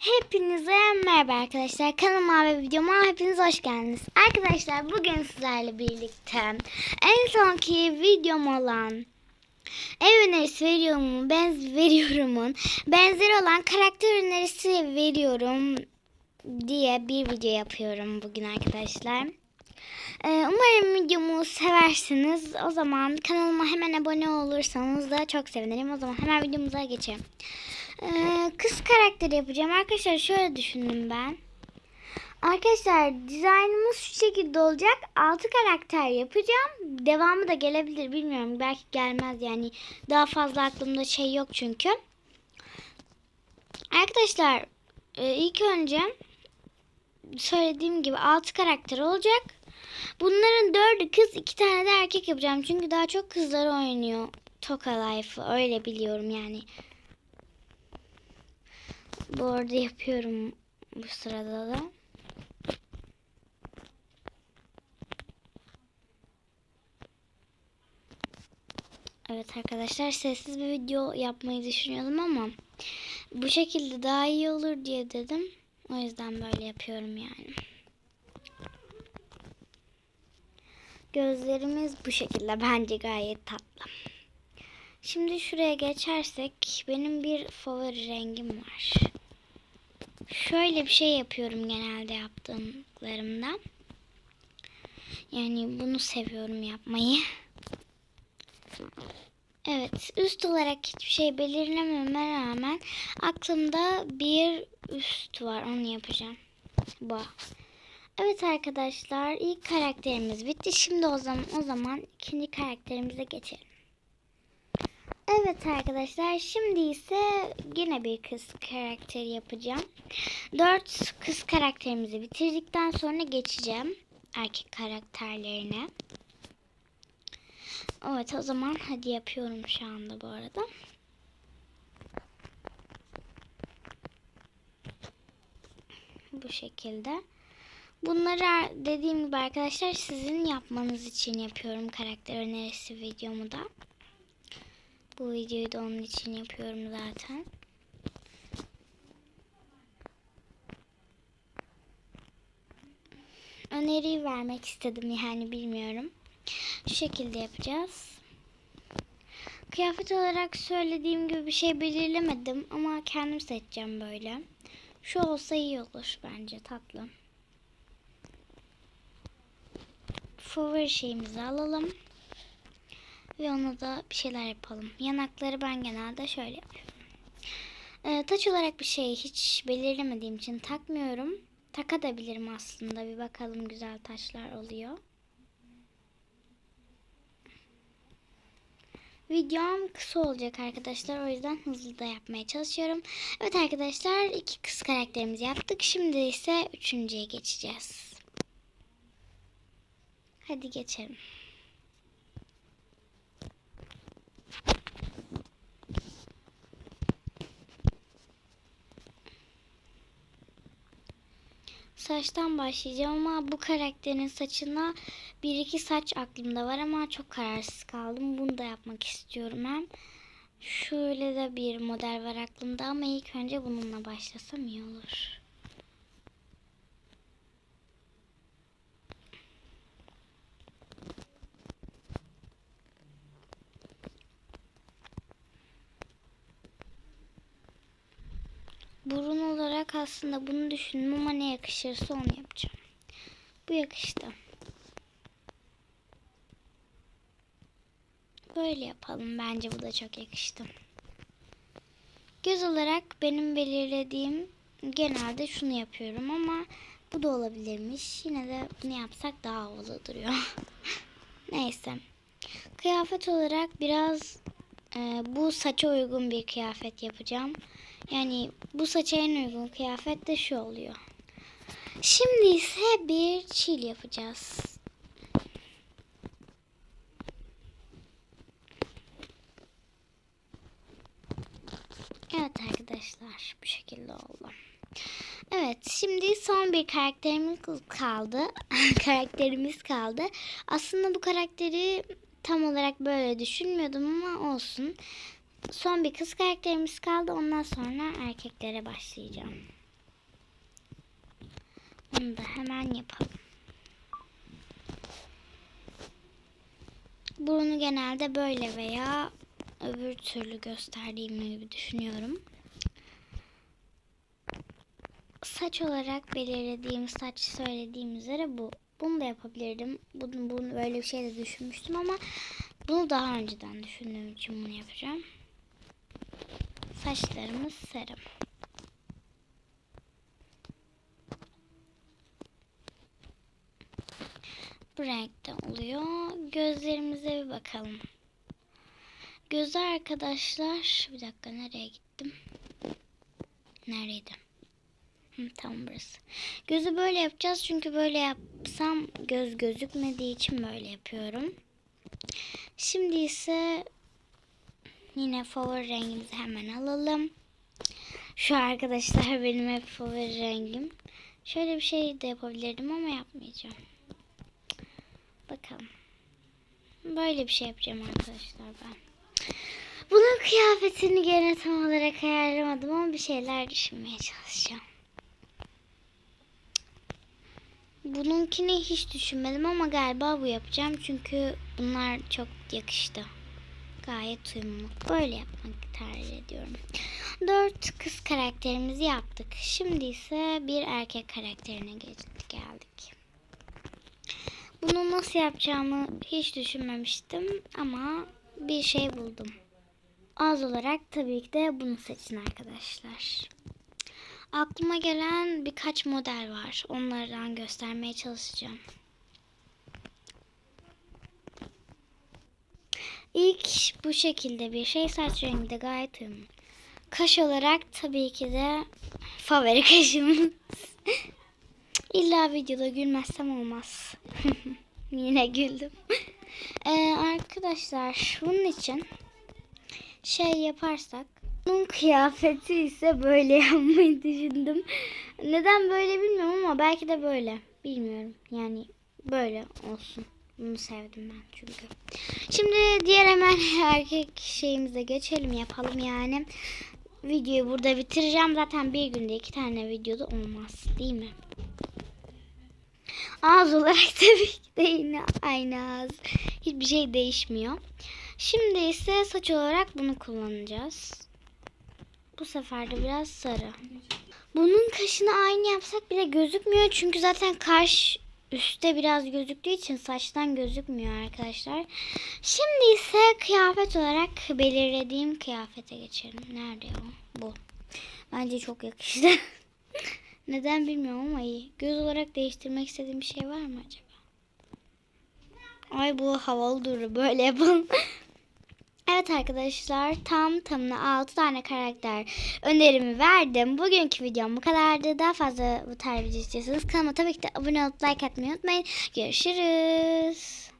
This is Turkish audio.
Hepinize merhaba arkadaşlar. Kanalıma ve videoma hepiniz hoş geldiniz. Arkadaşlar bugün sizlerle birlikte en sonki videom olan ev önerisi veriyorumun, benz veriyorumun benzeri olan karakter önerisi veriyorum diye bir video yapıyorum bugün arkadaşlar. Ee, umarım videomu seversiniz. O zaman kanalıma hemen abone olursanız da çok sevinirim. O zaman hemen videomuza geçelim. Ee, kız karakteri yapacağım. Arkadaşlar şöyle düşündüm ben. Arkadaşlar dizaynımız şu şekilde olacak. 6 karakter yapacağım. Devamı da gelebilir bilmiyorum. Belki gelmez yani. Daha fazla aklımda şey yok çünkü. Arkadaşlar e, ilk önce söylediğim gibi 6 karakter olacak. Bunların 4'ü kız 2 tane de erkek yapacağım. Çünkü daha çok kızlar oynuyor. Toka Life'ı öyle biliyorum yani. Bu arada yapıyorum bu sırada da. Evet arkadaşlar sessiz bir video yapmayı düşünüyordum ama bu şekilde daha iyi olur diye dedim. O yüzden böyle yapıyorum yani. Gözlerimiz bu şekilde bence gayet tatlı. Şimdi şuraya geçersek benim bir favori rengim var. Şöyle bir şey yapıyorum genelde yaptıklarımda. Yani bunu seviyorum yapmayı. Evet üst olarak hiçbir şey belirlememe rağmen aklımda bir üst var onu yapacağım. Bu. Evet arkadaşlar ilk karakterimiz bitti. Şimdi o zaman o zaman ikinci karakterimize geçelim. Evet arkadaşlar şimdi ise yine bir kız karakteri yapacağım. Dört kız karakterimizi bitirdikten sonra geçeceğim erkek karakterlerine. Evet o zaman hadi yapıyorum şu anda bu arada. Bu şekilde. Bunları dediğim gibi arkadaşlar sizin yapmanız için yapıyorum karakter önerisi videomu da. Bu videoyu da onun için yapıyorum zaten. Öneriyi vermek istedim yani bilmiyorum. Şu şekilde yapacağız. Kıyafet olarak söylediğim gibi bir şey belirlemedim ama kendim seçeceğim böyle. Şu olsa iyi olur bence tatlı. Favori şeyimizi alalım. Ve ona da bir şeyler yapalım. Yanakları ben genelde şöyle yapıyorum. Ee, taç olarak bir şey hiç belirlemediğim için takmıyorum. Takabilirim aslında. Bir bakalım güzel taşlar oluyor. Videom kısa olacak arkadaşlar. O yüzden hızlı da yapmaya çalışıyorum. Evet arkadaşlar iki kız karakterimizi yaptık. Şimdi ise üçüncüye geçeceğiz. Hadi geçelim. Saçtan başlayacağım ama bu karakterin saçına bir iki saç aklımda var ama çok kararsız kaldım. Bunu da yapmak istiyorum hem. Şöyle de bir model var aklımda ama ilk önce bununla başlasam iyi olur. Burun olarak aslında bunu düşündüm ama ne yakışırsa onu yapacağım. Bu yakıştı. Böyle yapalım. Bence bu da çok yakıştı. Göz olarak benim belirlediğim genelde şunu yapıyorum ama bu da olabilirmiş. Yine de bunu yapsak daha havalı duruyor. Neyse. Kıyafet olarak biraz e, bu saça uygun bir kıyafet yapacağım. Yani bu saça en uygun kıyafet de şu oluyor. Şimdi ise bir çil yapacağız. Evet arkadaşlar bu şekilde oldu. Evet şimdi son bir karakterimiz kaldı. karakterimiz kaldı. Aslında bu karakteri tam olarak böyle düşünmüyordum ama olsun. Son bir kız karakterimiz kaldı. Ondan sonra erkeklere başlayacağım. Onu da hemen yapalım. Burnu genelde böyle veya öbür türlü gösterdiğim gibi düşünüyorum. Saç olarak belirlediğim saç söylediğim üzere bu. Bunu da yapabilirdim. Bunu, bunu böyle bir şey de düşünmüştüm ama bunu daha önceden düşündüğüm için bunu yapacağım. Saçlarımız sarı. Bu renkte oluyor. Gözlerimize bir bakalım. Gözü arkadaşlar bir dakika nereye gittim? Neredeydi? Hı, tamam burası. Gözü böyle yapacağız çünkü böyle yapsam göz gözükmediği için böyle yapıyorum. Şimdi ise yine favori rengimizi hemen alalım. Şu arkadaşlar benim hep favori rengim. Şöyle bir şey de yapabilirdim ama yapmayacağım. Bakalım. Böyle bir şey yapacağım arkadaşlar ben. Bunun kıyafetini gene tam olarak ayarlamadım ama bir şeyler düşünmeye çalışacağım. Bununkini hiç düşünmedim ama galiba bu yapacağım. Çünkü bunlar çok yakıştı. Gayet uyumlu. Böyle yapmak tercih ediyorum. Dört kız karakterimizi yaptık. Şimdi ise bir erkek karakterine geldik. Bunu nasıl yapacağımı hiç düşünmemiştim ama bir şey buldum. Az olarak tabii ki de bunu seçin arkadaşlar. Aklıma gelen birkaç model var. Onlardan göstermeye çalışacağım. İlk bu şekilde bir şey saç rengi de gayet uyumlu. Kaş olarak tabii ki de favori kaşımız. İlla videoda gülmezsem olmaz. Yine güldüm. Ee, arkadaşlar bunun için şey yaparsak bunun kıyafeti ise böyle yapmayı düşündüm. Neden böyle bilmiyorum ama belki de böyle. Bilmiyorum. Yani böyle olsun. Bunu sevdim ben çünkü. Şimdi diğer hemen erkek şeyimize geçelim yapalım yani. Videoyu burada bitireceğim. Zaten bir günde iki tane videoda olmaz. Değil mi? Ağız olarak tabii ki de yine aynı ağız. Hiçbir şey değişmiyor. Şimdi ise saç olarak bunu kullanacağız. Bu sefer de biraz sarı. Bunun kaşını aynı yapsak bile gözükmüyor. Çünkü zaten kaş üstte biraz gözüktüğü için saçtan gözükmüyor arkadaşlar. Şimdi ise kıyafet olarak belirlediğim kıyafete geçelim. Nerede o? Bu. Bence çok yakıştı. Neden bilmiyorum ama iyi. Göz olarak değiştirmek istediğim bir şey var mı acaba? Ay bu havalı durur. Böyle yapalım. Evet arkadaşlar tam tamına 6 tane karakter önerimi verdim. Bugünkü videom bu kadardı. Daha fazla bu tarz video istiyorsanız kanalıma tabii ki de abone olup like atmayı unutmayın. Görüşürüz.